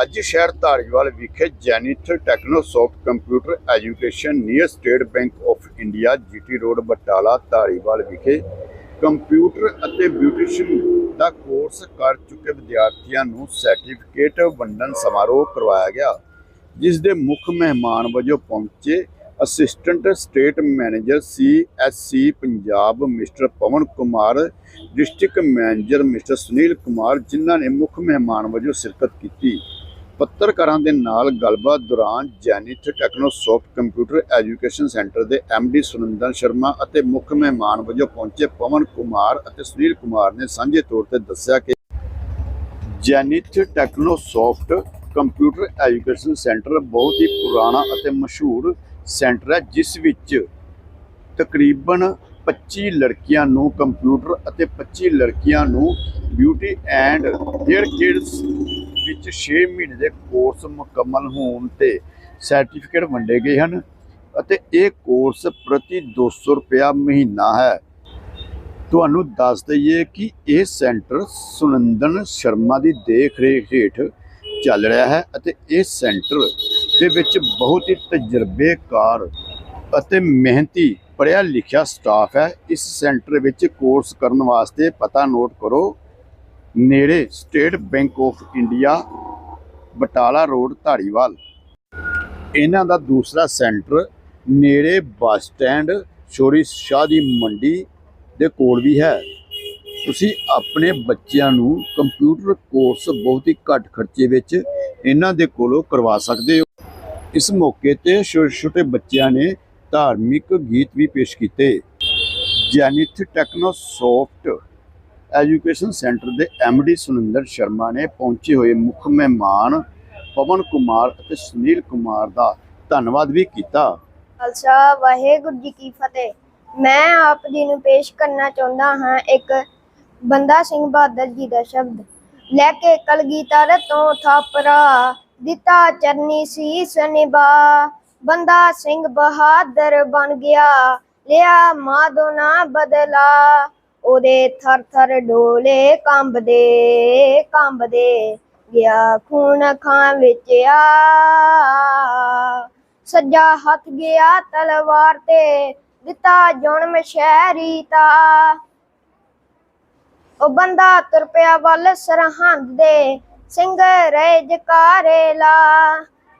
ਅੱਜ ਸ਼ਹਿਰ ਧਾਰੀਵਾਲ ਵਿਖੇ Zenith Technosoft computer education near State Bank of India GT road Batala, Dhariwal ਵਿਖੇ computer ਅਤੇ ਬਿਊਟੀਸ਼ੀਅਨ ਦਾ ਕੋਰਸ ਕਰ ਚੁੱਕੇ ਵਿਦਿਆਰਥੀਆਂ ਨੂੰ ਸਰਟੀਫਿਕੇਟ ਵੰਡਣ ਸਮਾਰੋਹ ਕਰਵਾਇਆ ਗਿਆ ਜਿਸ ਦੇ ਮੁੱਖ ਮਹਿਮਾਨ ਵਜੋਂ ਪਹੁੰਚੇ assistant state manager CSC Punjab mister Pawan Kumar district manager mister Sunil Kumar, ਜਿਨ੍ਹਾਂ ਨੇ ਮੁੱਖ ਮਹਿਮਾਨ ਵਜੋਂ ਸ਼ਿਰਕਤ ਕੀਤੀ। ਪੱਤਰਕਾਰਾਂ ਦੇ ਨਾਲ ਗੱਲਬਾਤ ਦੌਰਾਨ Zenith Technosoft computer education centre ਦੇ ਡੀ ਸੁਨੰਦਨ ਸ਼ਰਮਾ ਅਤੇ ਮੁੱਖ ਮਹਿਮਾਨ ਵਜੋਂ ਪਹੁੰਚੇ ਪਵਨ ਕੁਮਾਰ ਅਤੇ ਸੁਨੀਲ ਕੁਮਾਰ ਨੇ ਸਾਂਝੇ ਤੌਰ ਤੇ ਦੱਸਿਆ ਕਿ Zenith Technosoft computer education centre ਬਹੁਤ ਹੀ ਪੁਰਾਣਾ ਅਤੇ ਮਸ਼ਹੂਰ ਸੈਂਟਰ ਹੈ, ਜਿਸ ਵਿੱਚ ਤਕਰੀਬਨ 25 ਲੜਕੀਆਂ ਨੂੰ ਕੰਪਿਊਟਰ ਅਤੇ 25 ਲੜਕੀਆਂ ਨੂੰ ਬਿਊਟੀ ਐਂਡ ਹੇਅਰ ਕਿਡਸ ਵਿੱਚ 6 ਮਹੀਨੇ ਦੇ ਕੋਰਸ ਮੁਕੰਮਲ ਹੋਣ ਤੇ ਸਰਟੀਫਿਕੇਟ ਵੰਡੇ ਗਏ ਹਨ ਅਤੇ ਇਹ ਕੋਰਸ ਪ੍ਰਤੀ 200 ਰੁਪਇਆ ਮਹੀਨਾ ਹੈ। ਤੁਹਾਨੂੰ ਦੱਸ ਦਈਏ ਕਿ ਇਹ ਸੈਂਟਰ ਸੁਨੰਦਨ ਸ਼ਰਮਾ ਦੀ ਦੇਖ ਰੇਖ ਹੇਠ ਚੱਲ ਰਿਹਾ ਹੈ ਅਤੇ ਇਹ ਸੈਂਟਰ ਦੇ ਵਿੱਚ ਬਹੁਤ ਹੀ ਤਜਰਬੇਕਾਰ ਅਤੇ ਮਿਹਨਤੀ, ਪੜ੍ਹਿਆ ਲਿਖਿਆ ਸਟਾਫ ਹੈ। ਇਸ ਸੈਂਟਰ ਵਿੱਚ ਕੋਰਸ ਕਰਨ ਵਾਸਤੇ ਪਤਾ ਨੋਟ ਕਰੋ। ਨੇੜੇ State Bank of India Batala road, Dhariwal. ਇਹਨਾਂ ਦਾ ਦੂਸਰਾ ਸੈਂਟਰ ਨੇੜੇ ਬੱਸ ਸਟੈਂਡ ਛੋਰੀ ਸ਼ਾਹ ਦੀ ਮੰਡੀ ਦੇ ਕੋਲ ਵੀ ਹੈ। ਤੁਸੀਂ ਆਪਣੇ ਬੱਚਿਆਂ ਨੂੰ ਕੰਪਿਊਟਰ ਕੋਰਸ ਬਹੁਤ ਹੀ ਘੱਟ ਖਰਚੇ ਵਿੱਚ ਇਹਨਾਂ ਦੇ ਕੋਲੋਂ ਕਰਵਾ ਸਕਦੇ ਹੋ। ਇਸ ਮੌਕੇ ਤੇ ਛੋਟੇ ਛੋਟੇ ਬੱਚਿਆਂ ਨੇ ਧਾਰਮਿਕ ਗੀਤ ਵੀ ਪੇਸ਼ ਕੀਤੇ। ਜੈਨਿਥ ਟੈਕਨੋਸੌਫਟ ਐਜੂਕੇਸ਼ਨ ਸੈਂਟਰ ਦੇ ਡੀ ਸੁਨਿੰਦਰ ਸ਼ਰਮਾ ਨੇ ਪਹੁੰਚੇ ਹੋਏ ਮੁੱਖ ਮਹਿਮਾਨ ਪਵਨ ਕੁਮਾਰ ਅਤੇ ਸੁਨੀਲ ਕੁਮਾਰ ਦਾ ਧੰਨਵਾਦ ਵੀ ਕੀਤਾ। ਖਾਲਸਾ, ਵਾਹਿਗੁਰੂ ਜੀ ਕੀ ਫਤਿਹ। ਮੈਂ ਆਪ ਜੀ ਨੂੰ ਪੇਸ਼ ਕਰਨਾ ਚਾਹੁੰਦਾ ਹਾਂ ਇੱਕ ਬੰਦਾ ਸਿੰਘ ਬਹਾਦਰ ਜੀ ਦਾ ਸ਼ਬਦ। ਲੈ ਕੇ ਕਲਗੀਧਰ ਤੋਂ ਥਾਪਰਾ, ਦਿੱਤਾ ਚਰਨੀ ਸੀਸ ਨਿਭਾ ਬੰਦਾ ਸਿੰਘ ਬਹਾਦਰ ਬਣ ਗਿਆ, ਲਿਆ ਮਾਦੋ ਨਾ ਬਦਲਾ। ਉਹਦੇ ਥਰ ਥਰ ਡੋਲੇ ਕੰਬਦੇ ਕੰਬਦੇ ਗਿਆ ਖੂਨ ਅੱਖਾਂ ਵਿੱਚ ਆ। ਸੱਜਾ ਹੱਥ ਗਿਆ ਤਲਵਾਰ ਤੇ, ਦਿੱਤਾ ਜਨਮ ਸ਼ਹਿਰੀ ਤਾ ਉਹ ਬੰਦਾ ਤੁਰ ਪਿਆ ਵੱਲ ਸਰਹੰਦ ਦੇ, ਸਿੰਘ ਰਹੇ ਜਕਾਰੇ ਲਾ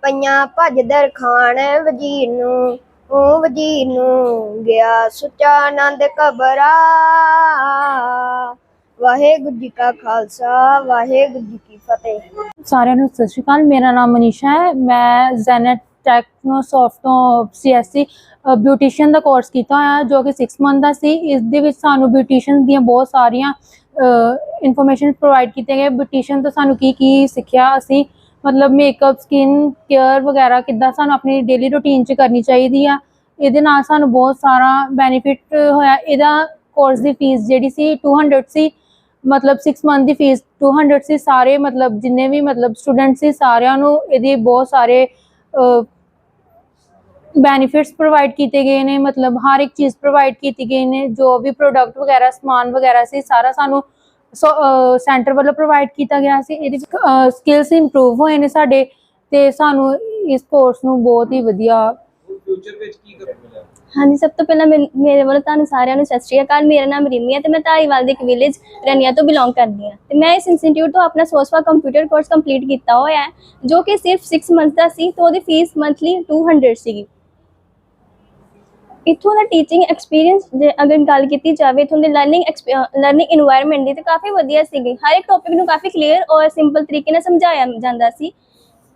ਪਈਆਂ ਭੱਜਦਰ ਖਾਨ ਵਜ਼ੀਰ ਨੂੰ ਉਹ ਵਜ਼ੀਰ ਨੂੰ ਗਿਆ ਸੁੱਚਾ ਆਨੰਦ ਕਬਰਾ ਵਾਹਿਗੁਰੂ ਜੀ ਕਾ ਖਾਲਸਾ, ਵਾਹਿਗੁਰੂ ਜੀ ਕੀ ਫਤਿਹ। ਸਾਰਿਆਂ ਨੂੰ ਸਤਿ ਸ਼੍ਰੀ ਅਕਾਲ, ਮੇਰਾ ਨਾਮ ਮਨੀਸ਼ਾ ਹੈ। ਮੈਂ ਜ਼ੈਨਟ ਟੈਕਨੋਸੌਫਟ ਤੋਂ ਸੀਐਸਸੀ ਬਿਊਟੀਸ਼ੀਅਨ ਦਾ ਕੋਰਸ ਕੀਤਾ ਹੋਇਆ, ਜੋ ਕਿ 6 ਮੰਥ ਦਾ ਸੀ। ਇਸ ਦੇ ਵਿੱਚ ਸਾਨੂੰ ਬਿਊਟੀਸ਼ੀਅਨ ਦੀਆਂ ਬਹੁਤ ਸਾਰੀਆਂ ਇਨਫੋਰਮੇਸ਼ਨ ਪ੍ਰੋਵਾਈਡ ਕੀਤੀਆਂ ਗਏ ਬਿਊਟੀਸ਼ੀਅਨ ਤੋਂ ਸਾਨੂੰ ਕੀ ਕੀ ਸਿੱਖਿਆ ਅਸੀਂ ਮਤਲਬ ਮੇਕਅਪ ਸਕਿਨ ਕੇਅਰ ਵਗੈਰਾ ਕਿੱਦਾਂ ਸਾਨੂੰ ਆਪਣੀ ਡੇਲੀ ਰੁਟੀਨ 'ਚ ਕਰਨੀ ਚਾਹੀਦੀ ਆ। ਇਹਦੇ ਨਾਲ ਸਾਨੂੰ ਬਹੁਤ ਸਾਰਾ ਬੈਨੀਫਿਟ ਹੋਇਆ। ਇਹਦਾ ਕੋਰਸ ਦੀ ਫੀਸ ਜਿਹੜੀ ਸੀ 200 ਸੀ। ਮਤਲਬ 6 ਮੰਥ ਦੀ ਫੀਸ 200 ਸੀ। ਸਾਰੇ ਮਤਲਬ ਜਿੰਨੇ ਵੀ ਮਤਲਬ ਸਟੂਡੈਂਟ ਸੀ, ਸਾਰਿਆਂ ਨੂੰ ਇਹਦੇ ਬਹੁਤ ਸਾਰੇ ਬੈਨੀਫਿਟਸ ਪ੍ਰੋਵਾਈਡ ਕੀਤੇ ਗਏ ਨੇ। ਮਤਲਬ ਹਰ ਇੱਕ ਚੀਜ਼ ਪ੍ਰੋਵਾਈਡ ਕੀਤੀ ਗਈ ਨੇ। ਜੋ ਵੀ ਪ੍ਰੋਡਕਟ ਵਗੈਰਾ, ਸਮਾਨ ਵਗੈਰਾ ਸੀ, ਸਾਰਾ ਸਾਨੂੰ ਸੈਂਟਰ ਵੱਲੋਂ ਪ੍ਰੋਵਾਈਡ ਕੀਤਾ ਗਿਆ ਸੀ। ਇਹਦੇ ਵਿੱਚ ਸਕਿੱਲਸ ਇੰਪਰੂਵ ਹੋਏ ਨੇ ਸਾਡੇ ਤੇ ਸਾਨੂੰ ਇਸ ਕੋਰਸ ਨੂੰ ਬਹੁਤ ਹੀ ਵਧੀਆ ਫਿਊਚਰ ਵਿੱਚ ਕੀ ਕਰੋਗੇ ਹਾਂਜੀ ਸਭ ਤੋਂ ਪਹਿਲਾਂ ਮੈਨ- ਮੇਰੇ ਵੱਲੋਂ ਤੁਹਾਨੂੰ ਸਾਰਿਆਂ ਨੂੰ ਸਤਿ ਸ਼੍ਰੀ ਅਕਾਲ। ਮੇਰਾ ਨਾਮ ਰਿਮੀ ਹੈ ਤੇ ਮੈਂ ਧਾਰੀਵਾਲ ਦੇ ਇੱਕ ਵਿਲੇਜ ਰਨੀਆ ਤੋਂ ਬਿਲੋਂਗ ਕਰਦੀ ਹਾਂ। ਤੇ ਮੈਂ ਇਸ ਇੰਸਟੀਚਿਊਟ ਤੋਂ ਆਪਣਾ ਸੋਸਵਾ ਕੰਪਿਊਟਰ ਕੋਰਸ ਕੰਪਲੀਟ ਕੀਤਾ ਹੋਇਆ ਹੈ ਜੋ ਕਿ ਸਿਰਫ 6 ਮੰਥ ਦਾ ਸੀ ਤੇ ਉਹਦੀ ਫੀਸ ਮੰਥਲੀ 200 ਸੀਗੀ। ਇਥੋਂ ਦਾ ਟੀਚਿੰਗ ਐਕਸਪੀਰੀਅੰਸ ਜੇ ਅਗਰ ਗੱਲ ਕੀਤੀ ਜਾਵੇ ਇਥੋਂ ਦੇ ਲਰਨਿੰਗ ਲਰਨਿੰਗ এনवायरमेंट ਦੀ ਤੇ ਕਾਫੀ ਵਧੀਆ ਸੀਗੀ। ਹਰ ਇੱਕ ਟੌਪਿਕ ਨੂੰ ਕਾਫੀ ਕਲੀਅਰ ਔਰ ਸਿੰਪਲ ਤਰੀਕੇ ਨਾਲ ਸਮਝਾਇਆ ਜਾਂਦਾ ਸੀ।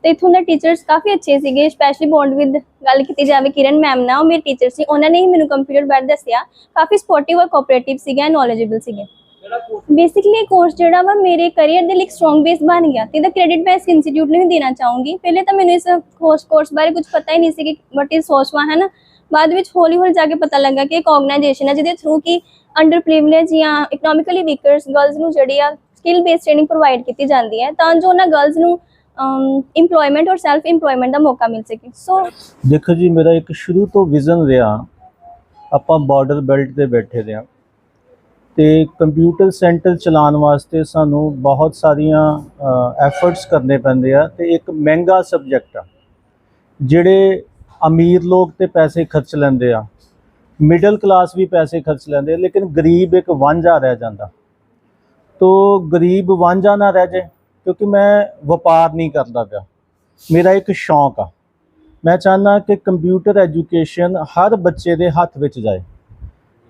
ਤੇ ਇਥੋਂ ਦੇ ਟੀਚਰਸ ਕਾਫੀ ਅੱਛੇ ਸੀਗੇ ਸਪੈਸ਼ਲੀ ਬੌਂਡ ਵਿਦ ਗੱਲ ਕੀਤੀ ਜਾਵੇ ਕਿਰਨ ਮੈਮ ਨਾਲ ਉਹ ਮੇਰੇ ਟੀਚਰ ਸੀ। ਉਹਨਾਂ ਨੇ ਹੀ ਮੈਨੂੰ ਕੰਪਿਊਟਰ ਬਾਰੇ ਦੱਸਿਆ। ਕਾਫੀ ਸਪੋਰਟਿਵ ਔਰ ਕੋਆਪਰੇਟਿਵ ਸੀਗਾ ਨੋਲੇਜੇਬਲ ਸੀਗੇ। ਬੇਸਿਕਲੀ ਇਹ ਕੋਰਸ ਜਿਹੜਾ ਵਾ ਮੇਰੇ ਕੈਰੀਅਰ ਦੇ ਲਈ ਸਟਰੋਂਗ ਬੇਸ ਬਣ ਗਿਆ। ਤੇ ਇਹਦਾ ਕ੍ਰੈਡਿਟ ਮੈਂ ਇਸ ਇੰਸਟੀਚਿਊਟ ਨੂੰ ਹੀ ਦੇਣਾ ਚਾਹੂੰਗੀ। ਪਹਿਲੇ ਤਾਂ ਮੈਨੂੰ ਇਸ ਕੋਰਸ ਕੋਰਸ ਬਾਰੇ ਕੁਝ ਪਤਾ ਹੀ ਨਹੀਂ ਸੀ ਕਿ ਵਾਟ ਇਜ਼ ਸੋਸਵਾ ਹੈ ਨਾ? ਬਾਅਦ ਵਿੱਚ ਹੌਲੀ ਹੌਲੀ ਜਾ ਕੇ ਪਤਾ ਲੱਗਾ ਕਿ ਇੱਕ ਆਰਗੇਨਾਈਜੇਸ਼ਨ ਹੈ ਜਿਹਦੇ ਥਰੂ ਕਿ ਅੰਡਰ ਪ੍ਰਿਵਿਲੇਜ ਜਾਂ ਇਕਨੋਮਿਕਲੀ ਵੀਕਰਸ ਗਰਲਸ ਨੂੰ ਜਿਹੜੀ ਆ ਸਕਿੱਲ ਬੇਸਡ ਟ੍ਰੇਨਿੰਗ ਪ੍ਰੋਵਾਈਡ ਕੀਤੀ ਜਾਂਦੀ ਹੈ, ਤਾਂ ਜੋ ਉਹਨਾਂ ਗਰਲਸ ਨੂੰ ਇੰਪਲੋਇਮੈਂਟ ਔਰ ਸੈਲਫ ਇੰਪਲੋਇਮੈਂਟ ਦਾ ਮੌਕਾ ਮਿਲ ਸਕੇ। ਸੋ ਦੇਖੋ ਜੀ, ਮੇਰਾ ਇੱਕ ਸ਼ੁਰੂ ਤੋਂ ਵਿਜ਼ਨ ਰਿਹਾ, ਆਪਾਂ ਬਾਰਡਰ ਬੈਲਟ ਤੇ ਬੈਠੇ ਦੇ ਹਾਂ। ਤੇ ਕੰਪਿਊਟਰ ਸੈਂਟਰ ਚਲਾਉਣ ਵਾਸਤੇ ਸਾਨੂੰ ਬਹੁਤ ਸਾਰੀਆਂ ਐਫਰਟਸ ਕਰਨੇ ਪੈਂਦੇ ਆ ਤੇ ਇੱਕ ਮਹਿੰਗਾ ਸਬਜੈਕਟ ਆ, ਜਿਹੜੇ ਅਮੀਰ ਲੋਕ ਤੇ ਪੈਸੇ ਖਰਚ ਲੈਂਦੇ ਆ। ਮਿਡਲ ਕਲਾਸ ਵੀ ਪੈਸੇ ਖਰਚ ਲੈਂਦੇ ਲੇਕਿਨ ਗਰੀਬ ਇੱਕ ਵਾਂਝਾ ਰਹਿ ਜਾਂਦਾ। ਤੋ ਗਰੀਬ ਵਾਂਝਾ ਨਾ ਰਹਿ ਜਾਏ ਕਿਉਂਕਿ ਮੈਂ ਵਪਾਰ ਨਹੀਂ ਕਰਦਾ ਪਿਆ। ਮੇਰਾ ਇੱਕ ਸ਼ੌਂਕ ਆ। ਮੈਂ ਚਾਹੁੰਦਾ ਕਿ ਕੰਪਿਊਟਰ ਐਜੂਕੇਸ਼ਨ ਹਰ ਬੱਚੇ ਦੇ ਹੱਥ ਵਿੱਚ ਜਾਏ।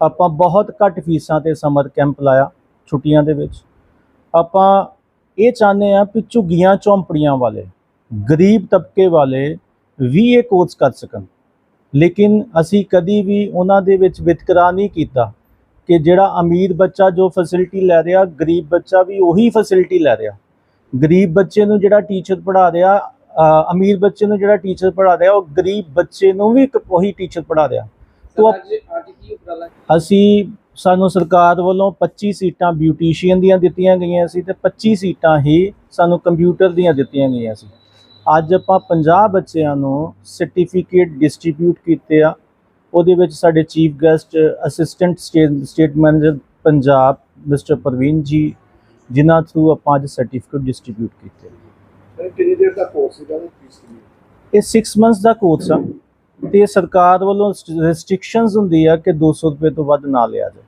ਆਪਾਂ ਬਹੁਤ ਘੱਟ ਫੀਸਾਂ ਤੇ ਸਮਰ ਕੈਂਪ ਲਾਇਆ ਛੁੱਟੀਆਂ ਦੇ ਵਿੱਚ। ਆਪਾਂ ਇਹ ਚਾਹੁੰਦੇ ਆ ਕਿ ਝੁੱਗੀਆਂ ਝੌਂਪੜੀਆਂ ਵਾਲੇ, ਗਰੀਬ ਤਬਕੇ ਵਾਲੇ ਵੀ ਇਹ ਕੋਰਸ ਕਰ ਸਕਣ। ਲੇਕਿਨ ਅਸੀਂ ਕਦੀ ਵੀ ਉਹਨਾਂ ਦੇ ਵਿੱਚ ਵਿਤਕਰਾ ਨਹੀਂ ਕੀਤਾ ਕਿ ਜਿਹੜਾ ਅਮੀਰ ਬੱਚਾ ਜੋ ਫੈਸਿਲਿਟੀ ਲੈ ਰਿਹਾ ਗਰੀਬ ਬੱਚਾ ਵੀ ਉਹੀ ਫੈਸਿਲਿਟੀ ਲੈ ਰਿਹਾ। ਗਰੀਬ ਬੱਚੇ ਨੂੰ ਜਿਹੜਾ ਟੀਚਰ ਪੜ੍ਹਾ ਰਿਹਾ ਅਮੀਰ ਬੱਚੇ ਨੂੰ ਜਿਹੜਾ ਟੀਚਰ ਪੜ੍ਹਾ ਰਿਹਾ ਉਹ ਗਰੀਬ ਬੱਚੇ ਨੂੰ ਵੀ ਇੱਕ ਉਹੀ ਟੀਚਰ ਪੜ੍ਹਾ ਰਿਹਾ। ਤੋ ਅਸੀਂ ਸਾਨੂੰ ਸਰਕਾਰ ਵੱਲੋਂ 25 ਸੀਟਾਂ ਬਿਊਟੀਸ਼ੀਅਨ ਦੀਆਂ ਦਿੱਤੀਆਂ ਗਈਆਂ ਸੀ ਤੇ 25 ਸੀਟਾਂ ਹੀ ਸਾਨੂੰ ਕੰਪਿਊਟਰ ਦੀਆਂ ਦਿੱਤੀਆਂ ਗਈਆਂ ਸੀ। ਅੱਜ ਆਪਾਂ 50 ਬੱਚਿਆਂ ਨੂੰ ਸਰਟੀਫਿਕੇਟ ਡਿਸਟ੍ਰੀਬਿਊਟ ਕੀਤੇ ਆ। ਉਹਦੇ ਵਿੱਚ ਸਾਡੇ chief guest assistant state manager Punjab mister Praveen ji ਜਿਨ੍ਹਾਂ ਥਰੂ ਆਪਾਂ ਅੱਜ ਸਰਟੀਫਿਕੇਟ ਡਿਸਟ੍ਰੀਬਿਊਟ ਕੀਤੇ ਕਿੰਨੀ ਦੇਰ ਦਾ ਕੋਰਸ ਸੀਗਾ ਇਹ 6 ਮੰਥਸ ਦਾ ਕੋਰਸ ਆ। ਤੇ ਸਰਕਾਰ ਵੱਲੋਂ ਰੈਸਟ੍ਰਿਕਸ਼ਨਸ ਹੁੰਦੀ ਆ ਕਿ 200 ਰੁਪਏ ਤੋਂ ਵੱਧ ਨਾ ਲਿਆ ਜਾਏ।